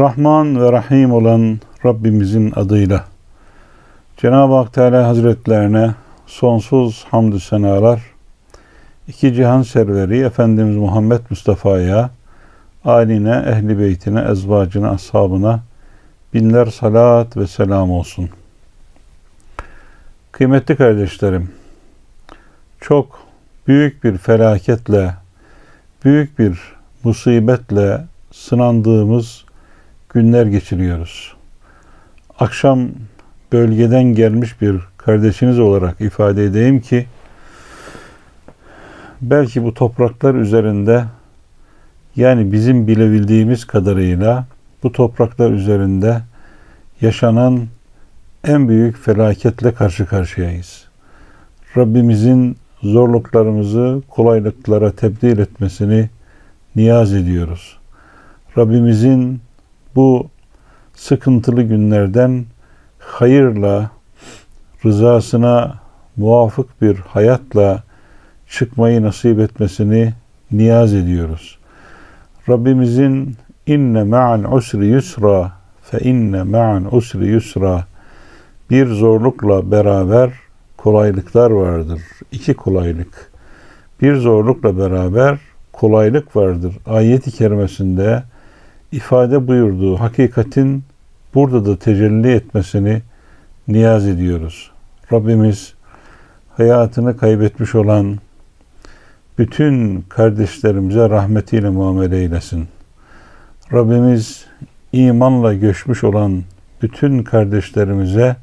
Rahman ve Rahim olan Rabbimizin adıyla Cenab-ı Hak Teala Hazretlerine sonsuz hamdü senalar, iki cihan serveri Efendimiz Muhammed Mustafa'ya, aline, ehli beytine, ezvacına, ashabına binler salat ve selam olsun. Kıymetli kardeşlerim, çok büyük bir felaketle, büyük bir musibetle sınandığımız günler geçiriyoruz. Akşam bölgeden gelmiş bir kardeşiniz olarak ifade edeyim ki belki bu topraklar üzerinde yani bizim bilebildiğimiz kadarıyla bu topraklar üzerinde yaşanan en büyük felaketle karşı karşıyayız. Rabbimizin zorluklarımızı kolaylıklara tebdil etmesini niyaz ediyoruz. Rabbimizin bu sıkıntılı günlerden hayırla, rızasına muvafık bir hayatla çıkmayı nasip etmesini niyaz ediyoruz. Rabbimizin inne ma'an usri yusra fe inne ma'an usri yusra bir zorlukla beraber kolaylıklar vardır. İki kolaylık. Bir zorlukla beraber kolaylık vardır. Ayet-i kerimesinde ifade buyurduğu hakikatin burada da tecelli etmesini niyaz ediyoruz. Rabbimiz hayatını kaybetmiş olan bütün kardeşlerimize rahmetiyle muamele eylesin. Rabbimiz imanla göçmüş olan bütün kardeşlerimize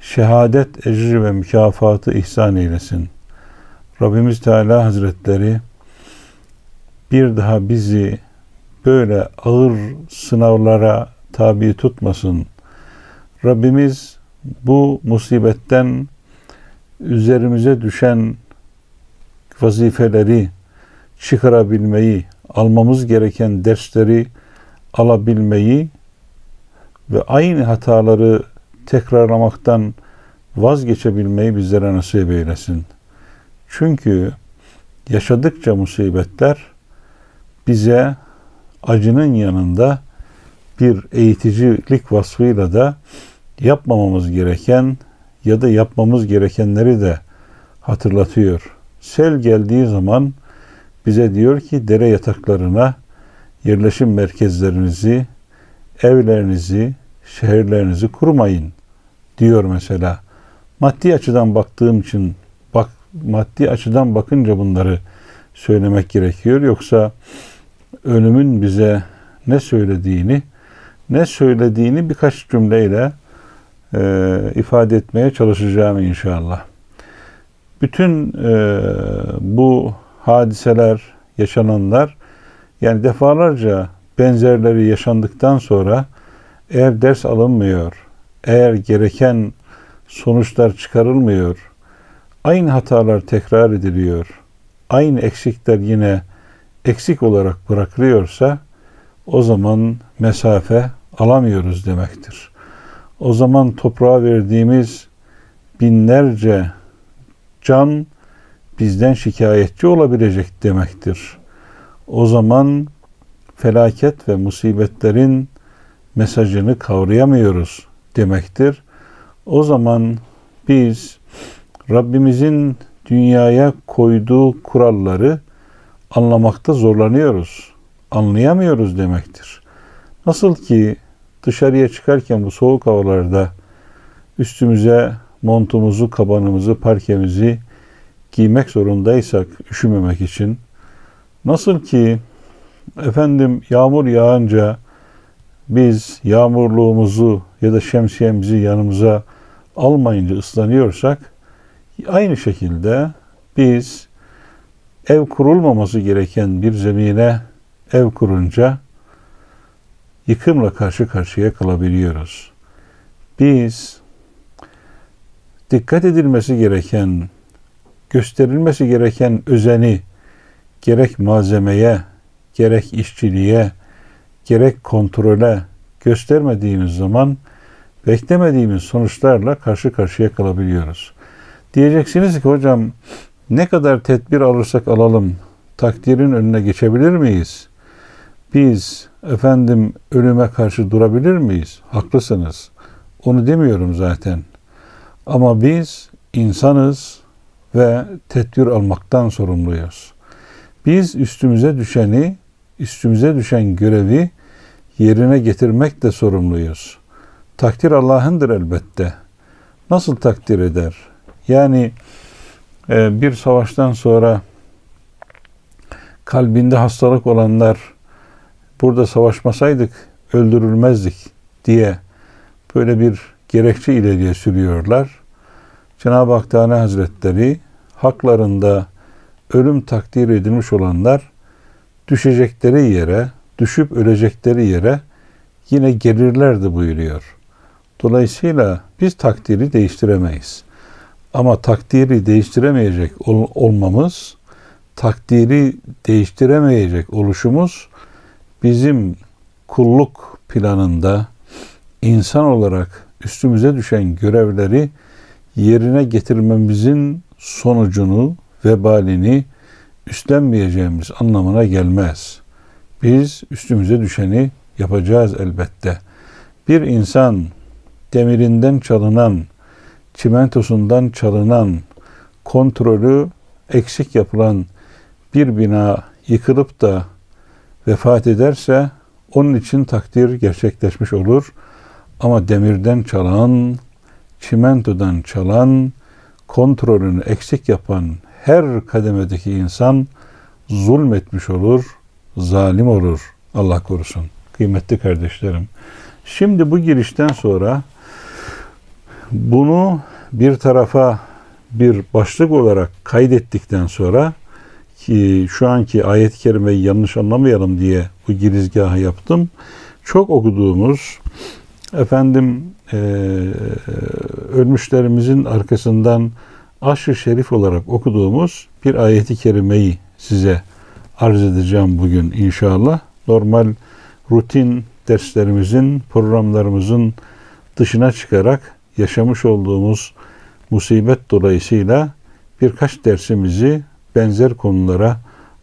şehadet ecri ve mükafatı ihsan eylesin. Rabbimiz Teala Hazretleri bir daha bizi böyle ağır sınavlara tabi tutmasın. Rabbimiz bu musibetten üzerimize düşen vazifeleri çıkarabilmeyi, almamız gereken dersleri alabilmeyi ve aynı hataları tekrarlamaktan vazgeçebilmeyi bizlere nasip eylesin. Çünkü yaşadıkça musibetler bize acının yanında bir eğiticilik vasfıyla da yapmamamız gereken ya da yapmamız gerekenleri de hatırlatıyor. Sel geldiği zaman bize diyor ki dere yataklarına yerleşim merkezlerinizi, evlerinizi, şehirlerinizi kurmayın diyor mesela. Maddi açıdan baktığım için bak maddi açıdan bakınca bunları söylemek gerekiyor. Yoksa ölümün bize ne söylediğini ne söylediğini birkaç cümleyle e, ifade etmeye çalışacağım inşallah. Bütün e, bu hadiseler, yaşananlar yani defalarca benzerleri yaşandıktan sonra eğer ders alınmıyor, eğer gereken sonuçlar çıkarılmıyor, aynı hatalar tekrar ediliyor, aynı eksikler yine eksik olarak bırakılıyorsa o zaman mesafe alamıyoruz demektir. O zaman toprağa verdiğimiz binlerce can bizden şikayetçi olabilecek demektir. O zaman felaket ve musibetlerin mesajını kavrayamıyoruz demektir. O zaman biz Rabbimizin dünyaya koyduğu kuralları anlamakta zorlanıyoruz. Anlayamıyoruz demektir. Nasıl ki dışarıya çıkarken bu soğuk havalarda üstümüze montumuzu, kabanımızı, parkemizi giymek zorundaysak üşümemek için nasıl ki efendim yağmur yağınca biz yağmurluğumuzu ya da şemsiyemizi yanımıza almayınca ıslanıyorsak aynı şekilde biz ev kurulmaması gereken bir zemine ev kurunca yıkımla karşı karşıya kalabiliyoruz. Biz dikkat edilmesi gereken, gösterilmesi gereken özeni gerek malzemeye, gerek işçiliğe, gerek kontrole göstermediğimiz zaman beklemediğimiz sonuçlarla karşı karşıya kalabiliyoruz. Diyeceksiniz ki hocam ne kadar tedbir alırsak alalım takdirin önüne geçebilir miyiz? Biz efendim ölüme karşı durabilir miyiz? Haklısınız. Onu demiyorum zaten. Ama biz insanız ve tedbir almaktan sorumluyuz. Biz üstümüze düşeni, üstümüze düşen görevi yerine getirmekle sorumluyuz. Takdir Allah'ındır elbette. Nasıl takdir eder? Yani bir savaştan sonra kalbinde hastalık olanlar burada savaşmasaydık öldürülmezdik diye böyle bir gerekçe ileriye sürüyorlar. Cenab-ı Hak Teala Hazretleri haklarında ölüm takdir edilmiş olanlar düşecekleri yere, düşüp ölecekleri yere yine gelirlerdi buyuruyor. Dolayısıyla biz takdiri değiştiremeyiz. Ama takdiri değiştiremeyecek ol- olmamız, takdiri değiştiremeyecek oluşumuz bizim kulluk planında insan olarak üstümüze düşen görevleri yerine getirmemizin sonucunu, vebalini üstlenmeyeceğimiz anlamına gelmez. Biz üstümüze düşeni yapacağız elbette. Bir insan demirinden çalınan, çimentosundan çalınan, kontrolü eksik yapılan bir bina yıkılıp da vefat ederse onun için takdir gerçekleşmiş olur. Ama demirden çalan, çimentodan çalan, kontrolünü eksik yapan her kademedeki insan zulmetmiş olur, zalim olur. Allah korusun. Kıymetli kardeşlerim. Şimdi bu girişten sonra bunu bir tarafa bir başlık olarak kaydettikten sonra ki şu anki ayet-i kerimeyi yanlış anlamayalım diye bu girizgahı yaptım. Çok okuduğumuz efendim e, ölmüşlerimizin arkasından aşırı şerif olarak okuduğumuz bir ayeti kerimeyi size arz edeceğim bugün inşallah. Normal rutin derslerimizin, programlarımızın dışına çıkarak yaşamış olduğumuz musibet dolayısıyla birkaç dersimizi benzer konulara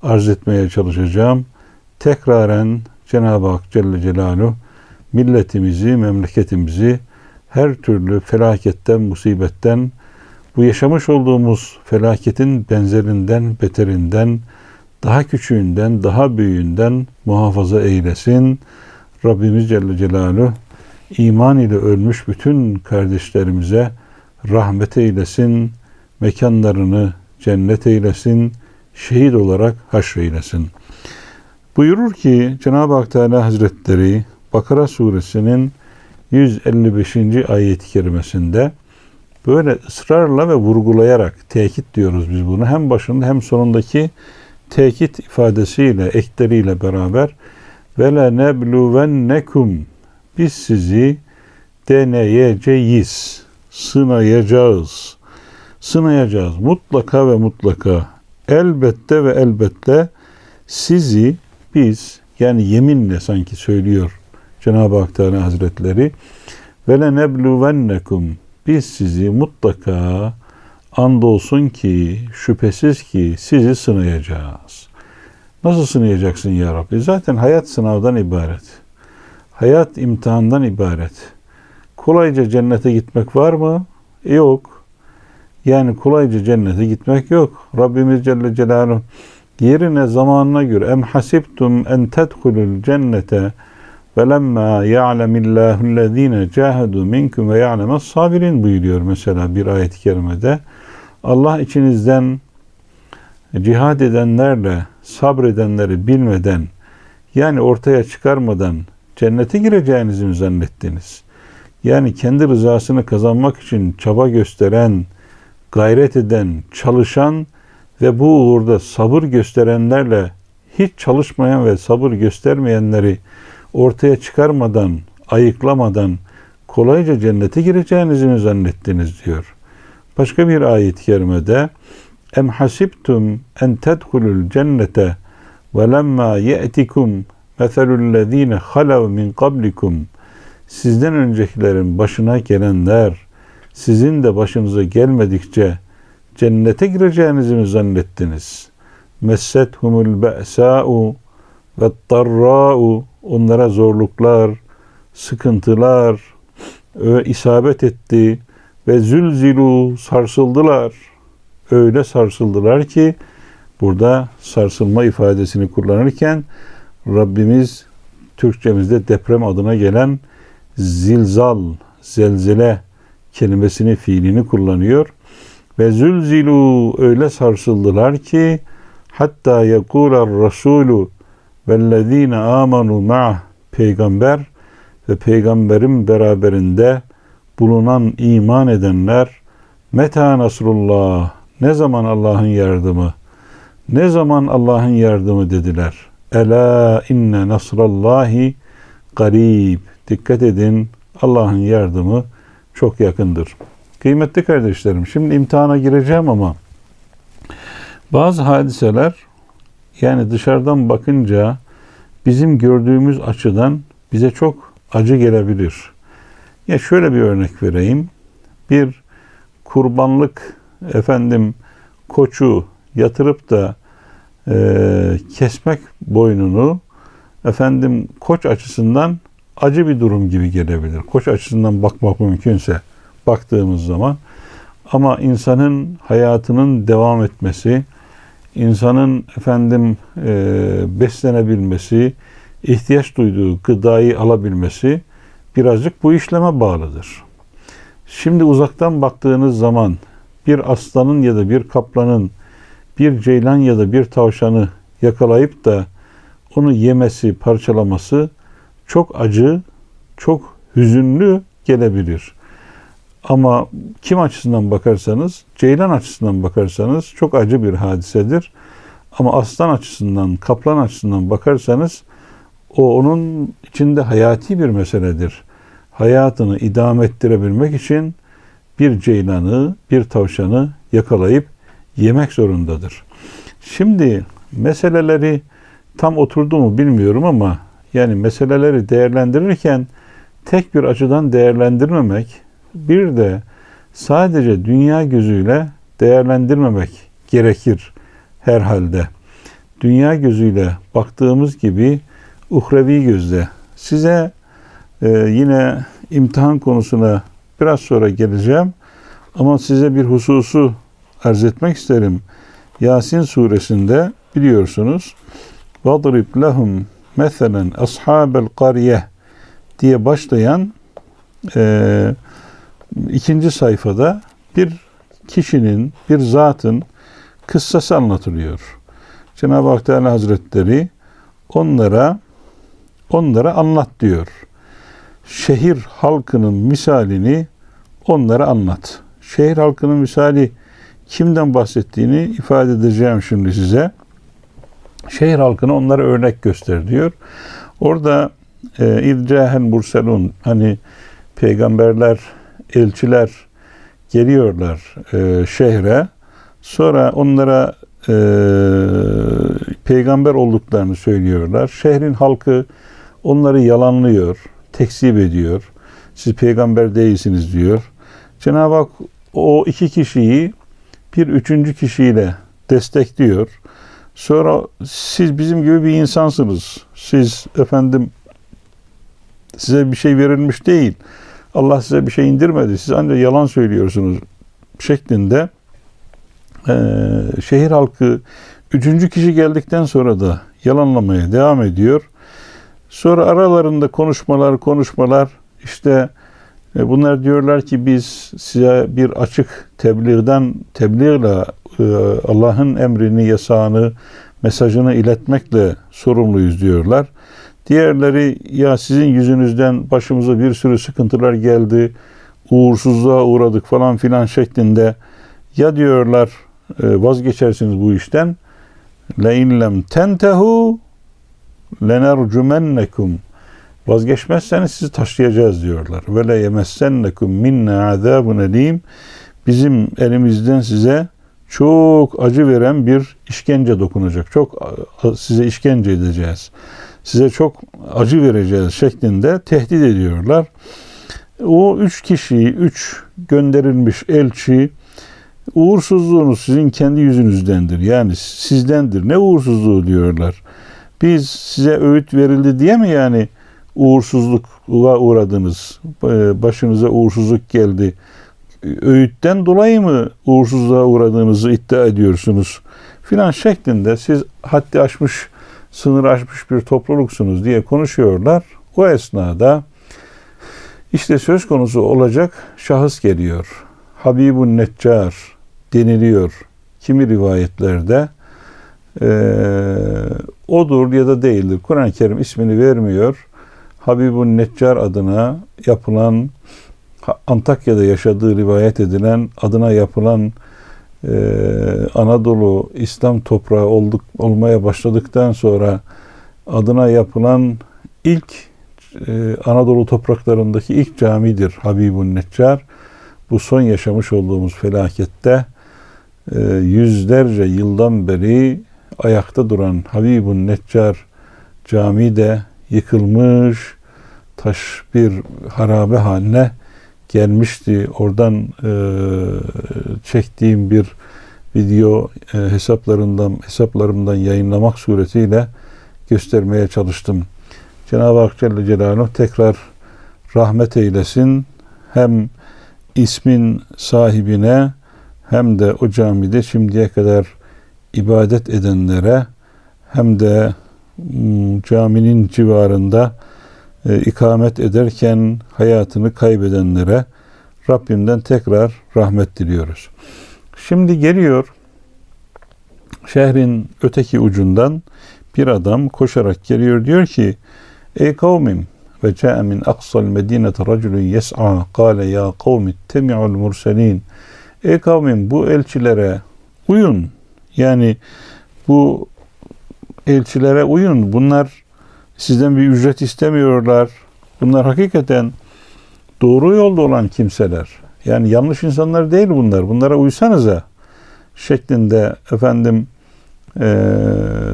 arz etmeye çalışacağım. Tekraren Cenab-ı Hak Celle Celaluhu milletimizi, memleketimizi her türlü felaketten, musibetten, bu yaşamış olduğumuz felaketin benzerinden, beterinden, daha küçüğünden, daha büyüğünden muhafaza eylesin. Rabbimiz Celle Celaluhu iman ile ölmüş bütün kardeşlerimize rahmet eylesin, mekanlarını cennet eylesin, şehit olarak haşreylesin. Buyurur ki Cenab-ı Hak Teala Hazretleri Bakara suresinin 155. ayet-i kerimesinde böyle ısrarla ve vurgulayarak tekit diyoruz biz bunu. Hem başında hem sonundaki tekit ifadesiyle, ekleriyle beraber ve le nebluvennekum biz sizi deneyeceğiz, sınayacağız. Sınayacağız. Mutlaka ve mutlaka elbette ve elbette sizi biz yani yeminle sanki söylüyor Cenab-ı Hak Teala Hazretleri ve le biz sizi mutlaka andolsun ki şüphesiz ki sizi sınayacağız. Nasıl sınayacaksın ya Rabbi? Zaten hayat sınavdan ibaret. Hayat imtihandan ibaret. Kolayca cennete gitmek var mı? Yok. Yani kolayca cennete gitmek yok. Rabbimiz Celle Celaluhu yerine zamanına göre em hasibtum en tedhulul cennete ve lemma ya'lemillahu allazine cahadu minkum ve ya'lemes sabirin buyuruyor mesela bir ayet-i kerimede. Allah içinizden cihad edenlerle sabredenleri bilmeden yani ortaya çıkarmadan cennete gireceğinizi mi zannettiniz? Yani kendi rızasını kazanmak için çaba gösteren, gayret eden, çalışan ve bu uğurda sabır gösterenlerle hiç çalışmayan ve sabır göstermeyenleri ortaya çıkarmadan, ayıklamadan kolayca cennete gireceğinizi mi zannettiniz diyor. Başka bir ayet-i kerimede Em hasibtum en tedhulul cennete ve lemma ye'tikum meselüllezine halav min kablikum sizden öncekilerin başına gelenler sizin de başınıza gelmedikçe cennete gireceğinizi mi zannettiniz? Messethumul be'sa'u ve darra'u onlara zorluklar, sıkıntılar ö- isabet etti ve zülzilu sarsıldılar. Öyle sarsıldılar ki burada sarsılma ifadesini kullanırken Rabbimiz Türkçemizde deprem adına gelen zilzal, zelzele kelimesini, fiilini kullanıyor. Ve zülzilu öyle sarsıldılar ki hatta yekular rasulu vellezine amanu ma'ah peygamber ve peygamberin beraberinde bulunan iman edenler meta nasrullah ne zaman Allah'ın yardımı ne zaman Allah'ın yardımı dediler. Ela inne nasrallahi garib. Dikkat edin Allah'ın yardımı çok yakındır. Kıymetli kardeşlerim şimdi imtihana gireceğim ama bazı hadiseler yani dışarıdan bakınca bizim gördüğümüz açıdan bize çok acı gelebilir. Ya şöyle bir örnek vereyim. Bir kurbanlık efendim koçu yatırıp da e, kesmek boynunu efendim koç açısından acı bir durum gibi gelebilir. Koç açısından bakmak mümkünse baktığımız zaman ama insanın hayatının devam etmesi, insanın efendim e, beslenebilmesi, ihtiyaç duyduğu gıdayı alabilmesi birazcık bu işleme bağlıdır. Şimdi uzaktan baktığınız zaman bir aslanın ya da bir kaplanın bir ceylan ya da bir tavşanı yakalayıp da onu yemesi, parçalaması çok acı, çok hüzünlü gelebilir. Ama kim açısından bakarsanız, ceylan açısından bakarsanız çok acı bir hadisedir. Ama aslan açısından, kaplan açısından bakarsanız o onun içinde hayati bir meseledir. Hayatını idame ettirebilmek için bir ceylanı, bir tavşanı yakalayıp yemek zorundadır. Şimdi meseleleri tam oturdu mu bilmiyorum ama yani meseleleri değerlendirirken tek bir açıdan değerlendirmemek, bir de sadece dünya gözüyle değerlendirmemek gerekir herhalde. Dünya gözüyle baktığımız gibi uhrevi gözle. Size e, yine imtihan konusuna biraz sonra geleceğim. Ama size bir hususu arz etmek isterim. Yasin suresinde biliyorsunuz وَضْرِبْ لَهُمْ مَثَلًا أَصْحَابَ الْقَرْيَةِ diye başlayan e, ikinci sayfada bir kişinin, bir zatın kıssası anlatılıyor. Cenab-ı Hak Teala Hazretleri onlara onlara anlat diyor. Şehir halkının misalini onlara anlat. Şehir halkının misali kimden bahsettiğini ifade edeceğim şimdi size. Şehir halkına onlara örnek göster diyor. Orada e, İrcehen Murselun hani peygamberler, elçiler geliyorlar e, şehre. Sonra onlara e, peygamber olduklarını söylüyorlar. Şehrin halkı onları yalanlıyor, tekzip ediyor. Siz peygamber değilsiniz diyor. Cenab-ı Hak o iki kişiyi bir üçüncü kişiyle destekliyor. Sonra siz bizim gibi bir insansınız. Siz efendim size bir şey verilmiş değil. Allah size bir şey indirmedi. Siz ancak yalan söylüyorsunuz şeklinde e, şehir halkı üçüncü kişi geldikten sonra da yalanlamaya devam ediyor. Sonra aralarında konuşmalar konuşmalar işte e, bunlar diyorlar ki biz size bir açık tebliğden tebliğle e, Allah'ın emrini, yasağını, mesajını iletmekle sorumluyuz diyorlar. Diğerleri ya sizin yüzünüzden başımıza bir sürü sıkıntılar geldi, uğursuzluğa uğradık falan filan şeklinde. Ya diyorlar e, vazgeçersiniz bu işten. İn lem tentehu lenercumennekum vazgeçmezseniz sizi taşlayacağız diyorlar. Ve le yemessennekum minna azabun elim bizim elimizden size çok acı veren bir işkence dokunacak. Çok size işkence edeceğiz. Size çok acı vereceğiz şeklinde tehdit ediyorlar. O üç kişi, üç gönderilmiş elçi uğursuzluğunuz sizin kendi yüzünüzdendir. Yani sizdendir. Ne uğursuzluğu diyorlar. Biz size öğüt verildi diye mi yani uğursuzluğa uğradınız? Ee, Başınıza uğursuzluk geldi. Öğütten dolayı mı uğursuzluğa uğradığınızı iddia ediyorsunuz? Filan şeklinde siz haddi aşmış, sınır aşmış bir topluluksunuz diye konuşuyorlar. O esnada işte söz konusu olacak şahıs geliyor. Habibun Neccar deniliyor. Kimi rivayetlerde e, odur ya da değildir. Kur'an-ı Kerim ismini vermiyor. Habibun Neccar adına yapılan Antakya'da yaşadığı rivayet edilen adına yapılan e, Anadolu İslam toprağı olduk olmaya başladıktan sonra adına yapılan ilk e, Anadolu topraklarındaki ilk camidir Habibun Neccar. Bu son yaşamış olduğumuz felakette e, yüzlerce yıldan beri ayakta duran Habibun Neccar cami de yıkılmış, taş bir harabe haline gelmişti. Oradan e, çektiğim bir video e, hesaplarından hesaplarımdan yayınlamak suretiyle göstermeye çalıştım. Cenab-ı Hak Celle Celaluhu tekrar rahmet eylesin. Hem ismin sahibine hem de o camide şimdiye kadar ibadet edenlere hem de caminin civarında e, ikamet ederken hayatını kaybedenlere Rabbimden tekrar rahmet diliyoruz. Şimdi geliyor şehrin öteki ucundan bir adam koşarak geliyor diyor ki Ey kavmim ve ca'a min aqsal medinete raculun yes'a kâle ya kavmi temi'ul murselin Ey kavmim bu elçilere uyun. Yani bu elçilere uyun. Bunlar sizden bir ücret istemiyorlar. Bunlar hakikaten doğru yolda olan kimseler. Yani yanlış insanlar değil bunlar. Bunlara uysanıza şeklinde efendim e,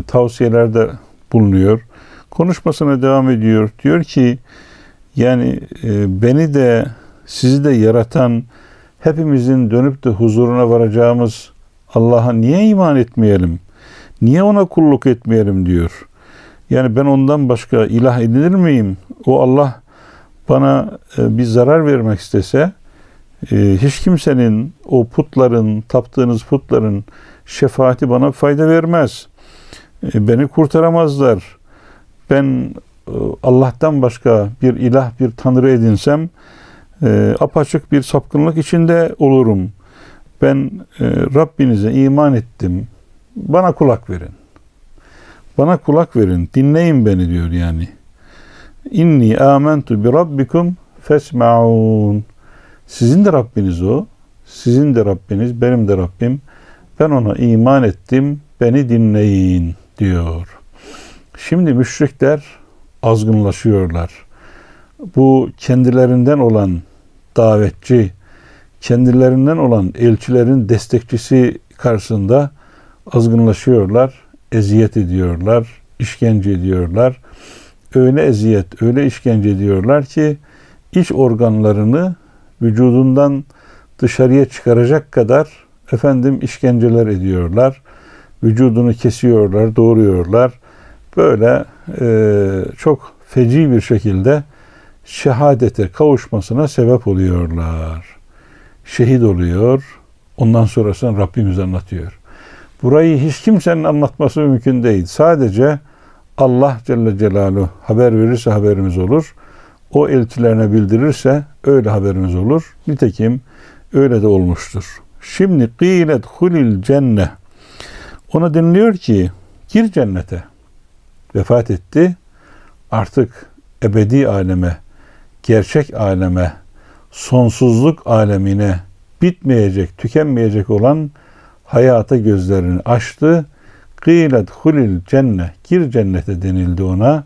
tavsiyelerde bulunuyor. Konuşmasına devam ediyor. Diyor ki yani e, beni de sizi de yaratan hepimizin dönüp de huzuruna varacağımız Allah'a niye iman etmeyelim? Niye ona kulluk etmeyelim diyor. Yani ben ondan başka ilah edinir miyim? O Allah bana e, bir zarar vermek istese e, hiç kimsenin o putların, taptığınız putların şefaati bana fayda vermez. E, beni kurtaramazlar. Ben Allah'tan başka bir ilah, bir tanrı edinsem apaçık bir sapkınlık içinde olurum. Ben Rabbinize iman ettim. Bana kulak verin. Bana kulak verin, dinleyin beni diyor yani. İnni amentu bi rabbikum fesma'un. Sizin de Rabbiniz o. Sizin de Rabbiniz, benim de Rabbim. Ben ona iman ettim, beni dinleyin diyor. Şimdi müşrikler azgınlaşıyorlar. Bu kendilerinden olan davetçi, kendilerinden olan elçilerin destekçisi karşısında azgınlaşıyorlar eziyet ediyorlar, işkence ediyorlar. Öyle eziyet, öyle işkence ediyorlar ki iç organlarını vücudundan dışarıya çıkaracak kadar efendim işkenceler ediyorlar. Vücudunu kesiyorlar, doğruyorlar. Böyle e, çok feci bir şekilde şehadete kavuşmasına sebep oluyorlar. Şehit oluyor. Ondan sonrasını Rabbimiz anlatıyor. Burayı hiç kimsenin anlatması mümkün değil. Sadece Allah Celle Celaluhu haber verirse haberimiz olur. O elçilerine bildirirse öyle haberimiz olur. Nitekim öyle de olmuştur. Şimdi kıylet hulil cenne. Ona deniliyor ki gir cennete. Vefat etti. Artık ebedi aleme, gerçek aleme, sonsuzluk alemine bitmeyecek, tükenmeyecek olan hayata gözlerini açtı. Kıylet hulil cenne. Gir cennete denildi ona.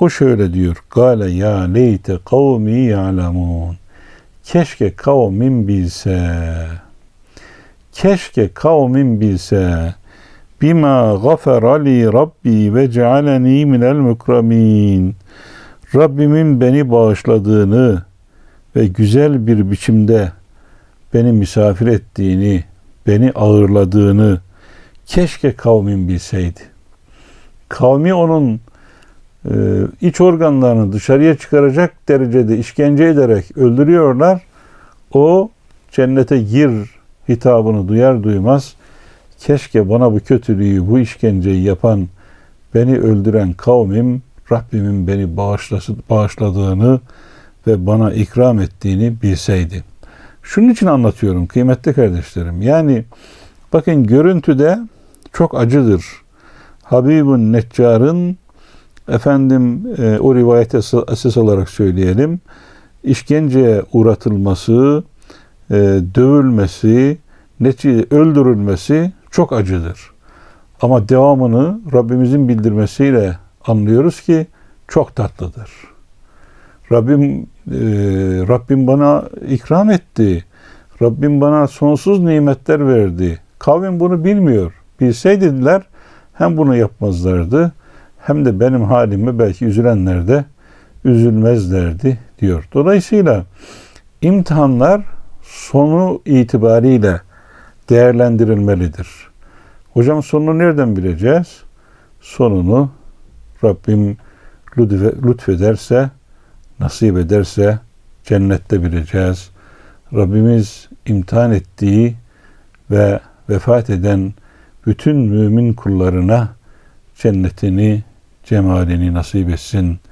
O şöyle diyor. Gale ya leyte kavmi ya'lemun. Keşke kavmin bilse. Keşke kavmin bilse. Bima gafara li Rabbi ve cealeni minel mukramin. Rabbimin beni bağışladığını ve güzel bir biçimde beni misafir ettiğini beni ağırladığını keşke kavmin bilseydi. kavmi onun e, iç organlarını dışarıya çıkaracak derecede işkence ederek öldürüyorlar. O cennete gir hitabını duyar duymaz keşke bana bu kötülüğü, bu işkenceyi yapan, beni öldüren kavmim Rabbimin beni bağışlası, bağışladığını ve bana ikram ettiğini bilseydi. Şunun için anlatıyorum kıymetli kardeşlerim. Yani bakın görüntüde çok acıdır. Habibun Neccar'ın efendim e, o rivayete esas olarak söyleyelim işkenceye uğratılması, e, dövülmesi, netice öldürülmesi çok acıdır. Ama devamını Rabbimizin bildirmesiyle anlıyoruz ki çok tatlıdır. Rabbim e, Rabbim bana ikram etti. Rabbim bana sonsuz nimetler verdi. Kavim bunu bilmiyor. Bilseydiler hem bunu yapmazlardı hem de benim halime belki üzülenler de üzülmezlerdi diyor. Dolayısıyla imtihanlar sonu itibariyle değerlendirilmelidir. Hocam sonunu nereden bileceğiz? Sonunu Rabbim lütfederse, nasip ederse cennette bileceğiz. Rabbimiz imtihan ettiği ve vefat eden bütün mümin kullarına cennetini, cemalini nasip etsin.''